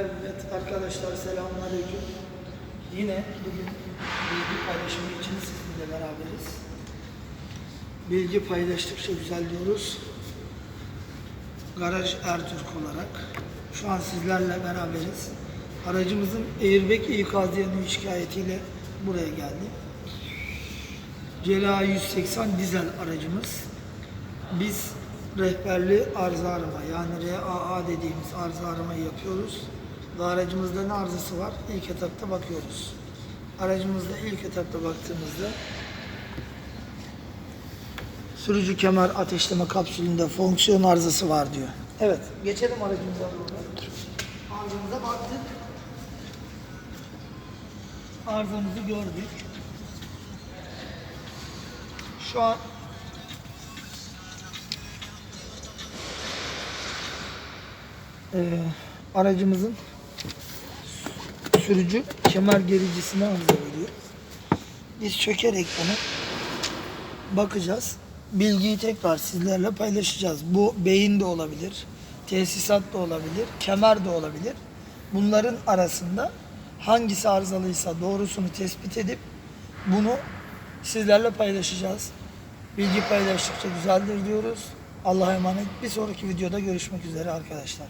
Evet arkadaşlar selamünaleyküm. Yine bugün bilgi paylaşımı için sizinle beraberiz. Bilgi paylaştıkça güzel diyoruz. Garaj Ertürk olarak şu an sizlerle beraberiz. Aracımızın airbag ikaz yanığı şikayetiyle buraya geldi. CLA 180 dizel aracımız. Biz rehberli arıza arama yani RAA dediğimiz arıza aramayı yapıyoruz. Ve aracımızda ne arızası var? İlk etapta bakıyoruz. Aracımızda ilk etapta baktığımızda sürücü kemer ateşleme kapsülünde fonksiyon arızası var diyor. Evet, geçelim aracımıza doğru. Arızamıza baktık. Arızamızı gördük. Şu an Ee, aracımızın sürücü kemer gericisine arıza veriyor. Biz çökerek bunu bakacağız. Bilgiyi tekrar sizlerle paylaşacağız. Bu beyin de olabilir, tesisat da olabilir, kemer de olabilir. Bunların arasında hangisi arızalıysa doğrusunu tespit edip bunu sizlerle paylaşacağız. Bilgi paylaştıkça güzeldir diyoruz. Allah'a emanet. Bir sonraki videoda görüşmek üzere arkadaşlar.